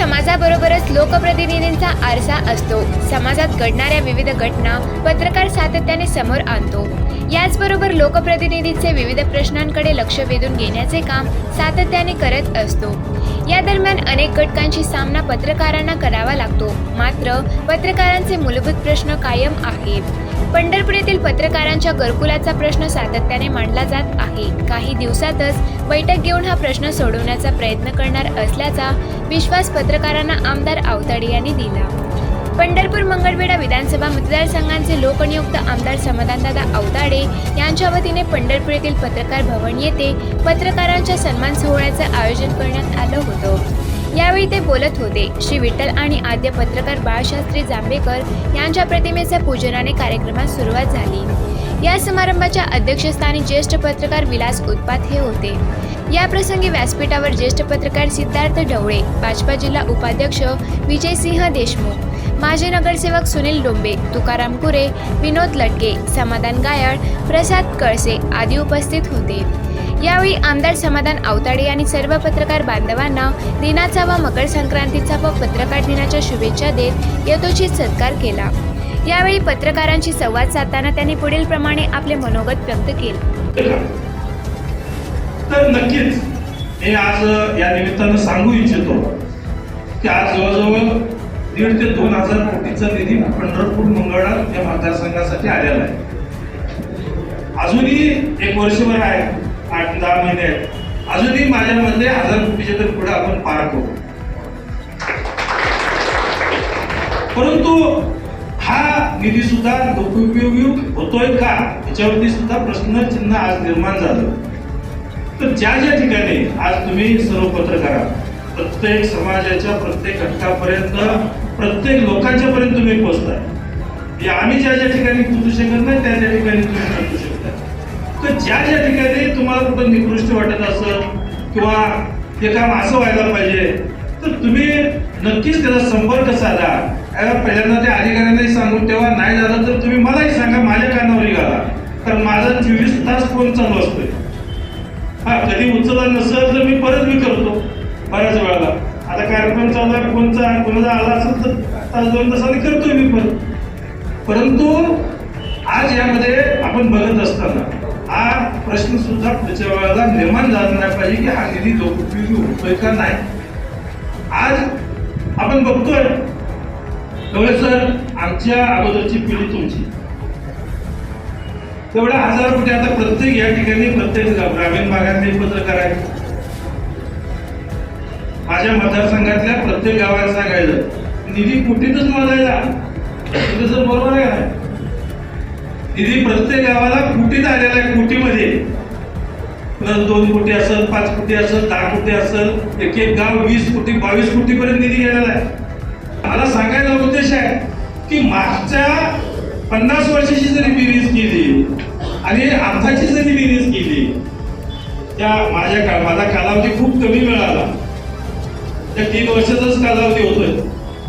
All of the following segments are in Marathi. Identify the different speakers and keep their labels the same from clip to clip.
Speaker 1: समाजाबरोबरच लोकप्रतिनिधींचा आरसा असतो. समाजात घडणाऱ्या विविध घटना पत्रकार सातत्याने समोर आणतो. याचबरोबर लोकप्रतिनिधींचे विविध प्रश्नांकडे लक्ष वेधून घेण्याचे काम सातत्याने करत असतो. या दरम्यान अनेक घटकांशी सामना पत्रकारांना करावा लागतो. मात्र पत्रकारांचे मूलभूत प्रश्न कायम आहेत. पंढरपूर येथील पत्रकारांच्या घरकुलाचा प्रश्न सातत्याने मांडला जात आहे. काही दिवसातच बैठक घेऊन हा प्रश्न सोडवण्याचा प्रयत्न करणार असल्याचा विश्वास पत्रकारांना आमदार आवताडे यांनी दिला. पंढरपूर मंगळवेढा विधानसभा मतदारसंघांचे लोकनियुक्त आमदार समाधानदादा आवताडे यांच्या वतीने पंढरपूर येथील पत्रकार भवन येथे पत्रकारांच्या सन्मान सोहळ्याचं आयोजन करण्यात आलं होतं. यावेळी ते बोलत होते. श्री विठ्ठल आणि आद्य पत्रकार बाळशास्त्री जांभेकर यांच्या प्रतिमेच्या पूजनाने कार्यक्रमास सुरुवात झाली. या समारंभाच्या अध्यक्षस्थानी ज्येष्ठ पत्रकार विलास उत्पात हे होते. या प्रसंगी व्यासपीठावर ज्येष्ठ पत्रकार सिद्धार्थ ढवळे भाजपा जिल्हा उपाध्यक्ष विजयसिंह देशमुख माजी नगरसेवक सुनील डोंबे तुकाराम कुरे विनोद लटके समाधान गायळ प्रसाद कळसे आदी उपस्थित होते. यावेळी आमदार समाधान आवताडे यांनी सर्व पत्रकार बांधवांना दिनाचा व मकर संक्रांतीचा व पत्रकार दिनाच्या शुभेच्छा देत यथोचित सत्कार केला. यावेळी पत्रकारांशी संवाद साधताना त्यांनी पुढील प्रमाणे आपले मनोगत व्यक्त केले.
Speaker 2: तर नक्कीच मी आज या निमित्तानं सांगू इच्छितो की आज जवळजवळ दीड ते दोन हजार कोटीचा निधी पंढरपूर मंगळा या मतदारसंघासाठी आलेला आहे. अजूनही एक वर्षभर आहे. आठ दहा महिने आहेत. अजूनही माझ्या मते हजार कोटीच्या तर पुढे आपण पार करू. परंतु हा निधी सुद्धा लोकोपयोगी होतोय का? याच्यावरती सुद्धा प्रश्न चिन्ह आज निर्माण झालं. तर ज्या ज्या ठिकाणी आज तुम्ही सर्व पत्रकारा प्रत्येक समाजाच्या प्रत्येक घटकापर्यंत प्रत्येक लोकांच्या पर्यंत तुम्ही पोहोचताय. म्हणजे आम्ही ज्या ज्या ठिकाणी पोहोचू शकत नाही त्या त्या ठिकाणी तुम्ही पोहोचू तर ज्या ज्या ठिकाणी तुम्हाला कुठं निकृष्ट वाटत असेल किंवा ते काम असं व्हायला पाहिजे तर तुम्ही नक्कीच त्याचा संपर्क साधा. याला पहिल्यांदा त्या अधिकाऱ्यांनाही सांगून तेव्हा नाही झालं तर तुम्ही मलाही सांगा माझ्या कानावरही घाला कारण माझा चोवीस तास फोन चालू असतोय. हा कधी उचलला नसेल तर मी परत मी करतो बऱ्याच वेळाला. आता कार्यक्रम चालू आहे फोनचा कोणाचा आला असेल तर तास दोन तासाने करतोय मी परत परंतु आज यामध्ये आपण बघत असताना हा प्रश्न सुद्धा पुढच्या वेळेला निर्माण झाला नाही पाहिजे की हा निधी लोकोपयोगी होतोय का नाही. आज आपण बघतोय डोळे सर आमच्या अगोदरची पिढी तुमची. तेवढ्या हजार कोटी आता प्रत्येक या ठिकाणी प्रत्येक ग्रामीण भागातले पत्रकार आहेत. माझ्या मतदारसंघातल्या प्रत्येक गावाला सांगायचं निधी कुठेतच मोजायला तुझं सर बरोबर आहे का निधी प्रत्येक गावाला कुटीत आलेला आहे कुटीमध्ये प्लस दोन कोटी असेल पाच कोटी असेल दहा कोटी असेल एक एक गाव वीस कोटी बावीस कोटी पर्यंत निधी गेलेला आहे. मला सांगायचा उद्देश आहे की मागच्या पन्नास वर्षाची जरी बेरीज केली आणि आताची जरी बेरीज केली त्या माझ्या का माझा कालावधी खूप कमी मिळाला. त्या तीन वर्षाचाच कालावधी होतोय.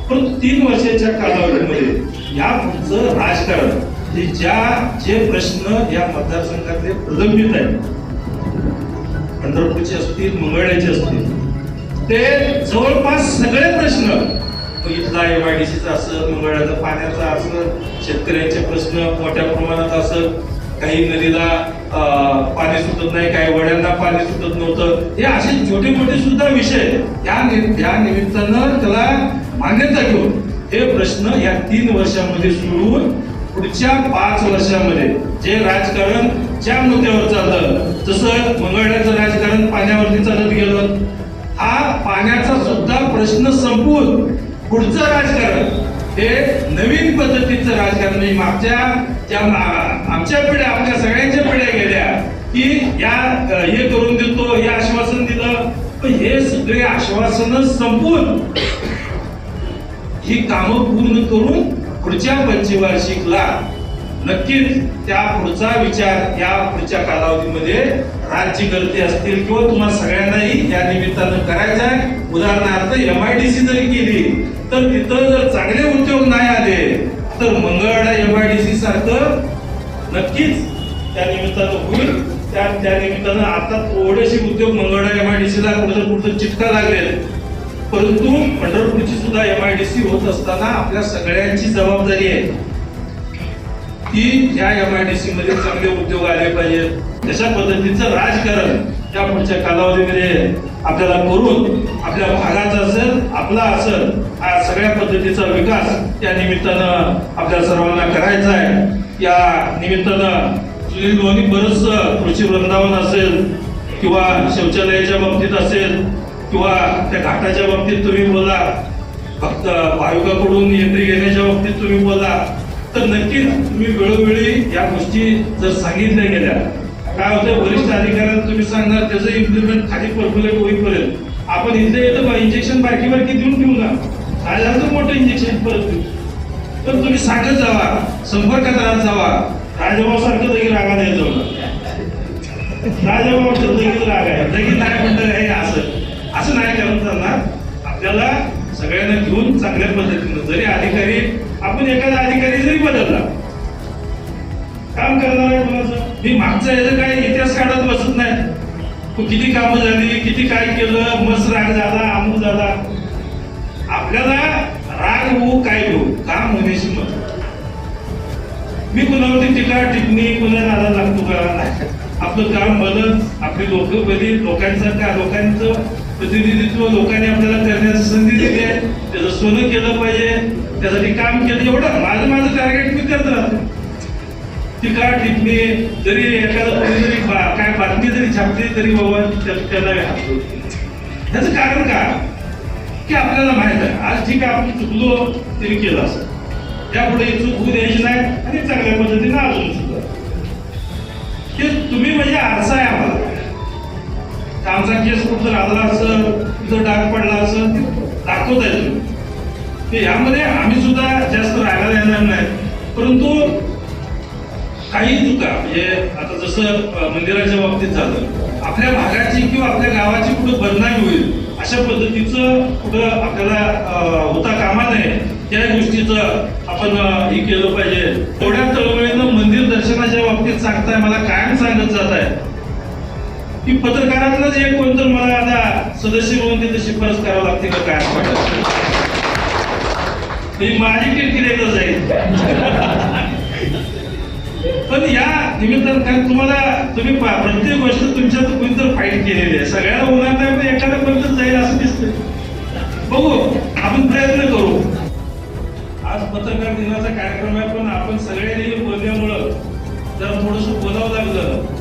Speaker 2: पण तीन वर्षाच्या कालावधीमध्ये या पुढचं राजकारण की ज्या जे प्रश्न या मतदारसंघातले प्रलंबित आहेत पंढरपूरचे असतील मंगळ्याचे असतील ते जवळपास सगळे प्रश्न इथला एम आय डी सीचा असं मंगळ्याचा पाण्याचा असं शेतकऱ्यांचे प्रश्न मोठ्या प्रमाणात असं काही नदीला अं, पाणी सुटत नाही काही वड्यांना पाणी सुटत नव्हतं हे असे छोटे मोठे सुद्धा विषय या नि- निमित्तानं त्याला मान्यता घेऊन हे प्रश्न या तीन वर्षामध्ये सोडवून पुढच्या पाच वर्षामध्ये जे राजकारण ज्या मुद्द्यावर चाललं जसं मंगळण्याचं राजकारण पाण्यावरती चालत गेलं हा पाण्याचा सुद्धा प्रश्न संपून पुढचं राजकारण हे नवीन पद्धतीचं राजकारण म्हणजे मागच्या ज्या आमच्या पिढ्या आमच्या सगळ्यांच्या पिढ्या गेल्या की या हे करून देतो हे आश्वासन दिलं पण हे सगळे आश्वासन संपून ही कामं पूर्ण करून पुढच्या पंचवार्षिकला नक्कीच त्या पुढचा विचार या पुढच्या कालावधीमध्ये राज्यकर्ते असतील किंवा तुम्हाला सगळ्यांनाही या निमित्तानं करायचा आहे. उदाहरणार्थ एम आय डी सी जरी केली तर तिथं जर चांगले उद्योग नाही आले तर Mangalwada M I D C सारखं नक्कीच त्या निमित्तानं होईल. त्या त्या निमित्तानं आता थोडेसे उद्योग Mangalwada M I D C ला कुठं कुठं चिटका लागले परंतु पंढरपूरची सुद्धा एम आय डी सी होत असताना आपल्या सगळ्यांची जबाबदारी आहे. की या एम आय डी सी मध्ये चांगले उद्योग आले पाहिजेत. तशा पद्धतीचं राजकारण त्या पुढच्या कालावधीमध्ये आपल्याला करून आपल्या भागाचा असेल आपला असेल हा सगळ्या पद्धतीचा विकास या निमित्तानं आपल्या सर्वांना करायचा आहे. या निमित्तानं सुनील भाऊनी बरंच कृषी वृंदावन असेल किंवा शौचालयाच्या बाबतीत असेल किंवा त्या घाटाच्या बाबतीत तुम्ही बोला फक्त आयोगाकडून एंट्री घेण्याच्या बाबतीत तुम्ही बोला तर नक्कीच तुम्ही वेळोवेळी या गोष्टी जर सांगितल्या गेल्या काय होतं वरिष्ठ अधिकाऱ्यांना तुम्ही सांगणार त्याचं इम्प्लिमेंट खाली पर्क्युलेट होईपर्यंत. आपण इथे येतो इंजेक्शन बारकी देऊन ठेवू ना? काय झालं तर मोठं इंजेक्शन परत देऊ पण तुम्ही सांगत जावा संपर्कात राहत जावा. राजभाऊ सारखं रागा नाही जाऊ राजभाऊ देखील राग आहे. देखील नाही म्हणतं हे असं. असं नाही करत आपल्याला सगळ्यांना घेऊन चांगल्या पद्धतीनं जरी अधिकारी आपण एखादा अधिकारी जरी बदलला काम करणार आहे कोणाचं मी मागचा याचं काय इतिहास काढत बसत नाही. तू किती कामं झाली किती काय केलं मस्त राग झाला अमुक झाला. आपल्याला राग होऊ काय होऊ काम होण्याची मत मी कुणावरती टीका टिप्पणी कुणा नादा लागतो का? आपलं काम भलं आपली लोक बरी लोकांचं का लोकांचं प्रतिनिधित्व लोकांनी आपल्याला करण्याची संधी दिली आहे त्याचं सोनं केलं पाहिजे त्यासाठी काम केलं एवढं माझं माझं टार्गेट मी करत राहतो. टीका टिपणी जरी एखादं कोणी जरी बा- काय बातमी जरी छापली तरी बाबा त्याला घातलो त्याचं कारण का की आपल्याला माहीत आहे आज ठीक आहे आपण चुकलो तरी केलं असं. त्यापुढे चूक होऊ द्यायची नाही आणि चांगल्या पद्धतीने अजून सुद्धा ते तुम्ही म्हणजे आरसा आहे आम्हाला. आमचा केस कुठं लागला असं कुठं डाग पडला असं दाखवत आहे ते यामध्ये आम्ही सुद्धा जास्त रागायला येणार नाही. परंतु काही चुका म्हणजे आता जसं मंदिराच्या बाबतीत झालं आपल्या भागाची किंवा आपल्या गावाची कुठं बदनामी होईल अशा पद्धतीचं कुठं आपल्याला होता कामा नये त्या गोष्टीचं आपण हे केलं पाहिजे. थोड्या तळमळीनं मंदिर दर्शनाच्या बाबतीत सांगताय मला कायम सांगत जात आहे की पत्रकारातलंच एक कोणतं मला आता सदस्य म्हणून तिथे शिफारस करावं लागते का काय असं म्हणजे माझी किरकिर जाईल पण या निमित्तानं कारण तुम्हाला तुम्ही प्रत्येक गोष्ट तुमच्यात कोणतर फाईट केलेली आहे. सगळ्याला होणार नाही पण एखाद्या कोणतं जाईल असं दिसतंय. बघू आपण प्रयत्न करू. आज पत्रकार दिनाचा कार्यक्रम आहे पण आपण सगळ्यांनी बोलल्यामुळं जरा थोडस बोलावं लागलं.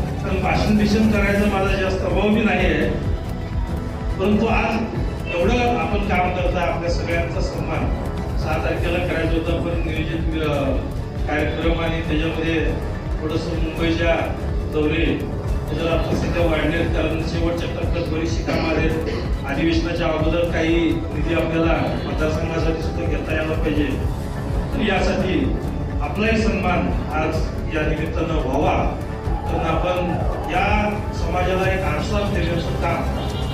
Speaker 2: भाषण बिषण करायचं माझा जास्त अभाव बी नाही आहे. परंतु आज एवढं आपण काम करता आपल्या सगळ्यांचा सन्मान सहा तारखेला करायचं होतं पण नियोजित कार्यक्रम आणि त्याच्यामध्ये थोडस मुंबईच्या दौरे त्याच्यावर आपण सध्या वाढले कारण शेवटच्या टप्प्यात बरीचशी कामं आहेत. अधिवेशनाच्या अगोदर काही निधी आपल्याला मतदारसंघासाठी सुद्धा घेता यायला पाहिजे. तर यासाठी आपलाही सन्मान आज या निमित्तानं व्हावा. पण आपण या समाजाला एक आरसा देण्याचं काम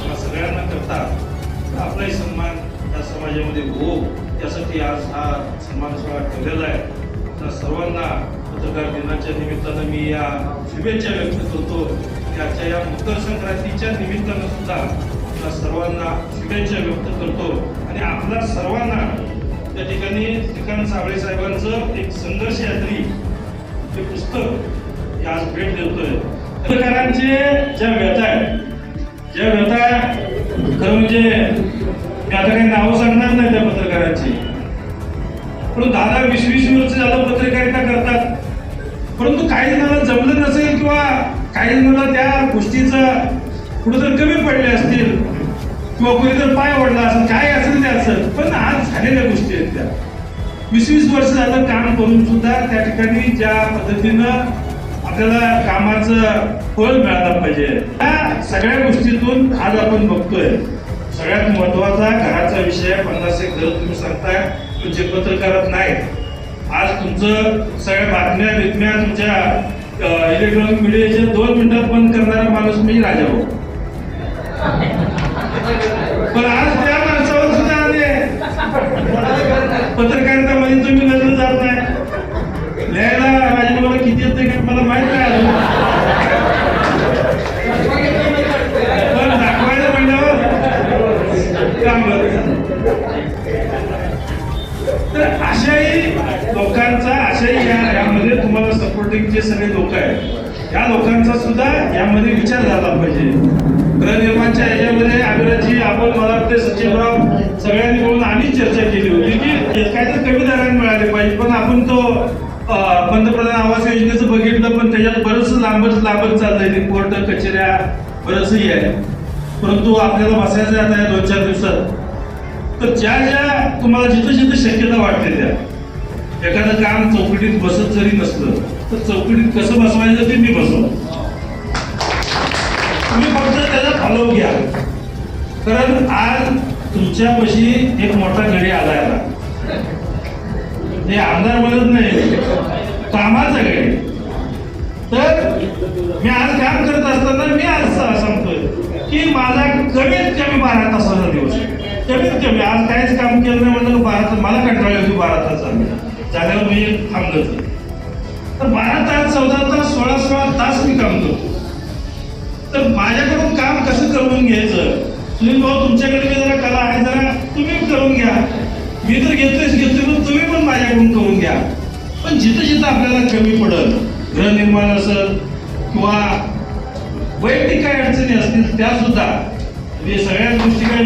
Speaker 2: किंवा सगळ्यांना करता आपलाही सन्मान या समाजामध्ये हो त्यासाठी आज हा सन्मान सोहळा ठेवलेला आहे. तर सर्वांना पत्रकार दिनाच्या निमित्तानं मी या शुभेच्छा व्यक्त करतो. त्याच्या या मकर संक्रांतीच्या निमित्तानं सुद्धा त्या सर्वांना शुभेच्छा व्यक्त करतो. आणि आपल्या सर्वांना त्या ठिकाणी श्रीकांत साबळे साहेबांचं एक संघर्ष यात्री हे पुस्तक ते आज भेट देतोय. पत्रकारांचे ज्या व्यथा आहेत ज्या व्यथा खरं म्हणजे मी आता काही नावं सांगणार नाही त्या पत्रकारांची. पण दहा वीस वीस वर्ष झालं पत्रकारिता करतात परंतु काही जणांना जमलं नसेल किंवा काही जणांना त्या गोष्टीचं कुठेतरी कमी पडले असतील किंवा कुणीतरी पाय ओढला असेल काय असेल ते असेल पण आज झालेल्या गोष्टी आहेत त्या वीस वीस वर्ष झालं काम करून सुद्धा त्या ठिकाणी ज्या पद्धतीनं आपल्याला कामाचं फळ मिळालं पाहिजे. या सगळ्या गोष्टीतून आज आपण बघतोय सगळ्यात महत्त्वाचा घराचा विषय पन्नास एक घर तुम्ही सांगताय तुमचे पत्रकारात नाहीत आज तुमचं सगळ्या बातम्या बितम्या तुमच्या इलेक्ट्रॉनिक मीडियाच्या दोन मिनिटात बंद करणारा माणूस मी राजाभाऊ हो आज त्या माणसावर सुद्धा आले पत्रकारितामध्ये तुम्ही नजर जात नाही लिहायला राजभाऊला किती येते का मला माहीत नाही अजून पण दाखवायला म्हणल्यावर काम करत तर अशाही लोकांचा अशाही या यामध्ये तुम्हाला सपोर्टिंग जे सगळे लोक आहेत. या लोकांचा सुद्धा यामध्ये विचार झाला पाहिजे. गृहनिर्माणच्या याच्यामध्ये अभिराजी आपण मला वाटते सचिवराव सगळ्यांनी बोलून आम्ही चर्चा केली होती की काहीतरी कमी दराने मिळाले पाहिजे. पण आपण तो पंतप्रधान आवास योजनेचं बघितलं पण त्याच्यात बरंच लांबच लांबच चाललंय. ते कोर्ट कचेऱ्या बरंचही आहे. परंतु आपल्याला बसायचं आता या दोन चार दिवसात. तर ज्या ज्या तुम्हाला जिथं जिथं शक्यता वाटते त्या. एखादं काम चौकटीत बसत जरी नसलं तर चौकटीत कसं बसवायचं ते मी बसव तुम्ही फक्त त्याचा फॉलो घ्या. कारण आज तुमच्यापाशी एक मोठा घडी आलाय आता. ते आमदार म्हणत नाही कामाचा घडी. तर मी आज काम करत असताना मी आज सांगतोय की माझा कमीत कमी बारा तासाचा दिवस. कमीत कमी आज काहीच काम केलं नाही म्हणलं बारा मला कंटाळली होती बारा तास झाल्यावर मी थांबलो तर बारा तास चौदा तास सोळा सोळा तास मी काम करतो. तर माझ्याकडून काम कसं करून घ्यायचं? सुनील भाऊ तुमच्याकडे मी जरा कला आहे जरा तुम्ही करून घ्या. मी तर घेतोयच घेतोय पण तुम्ही पण माझ्याकडून करून घ्या. पण जिथं जिथं आपल्याला कमी पडल गृहनिर्माण असेल किंवा वैयक्तिक काय अडचणी असतील त्या सुद्धा म्हणजे सगळ्या गोष्टी काय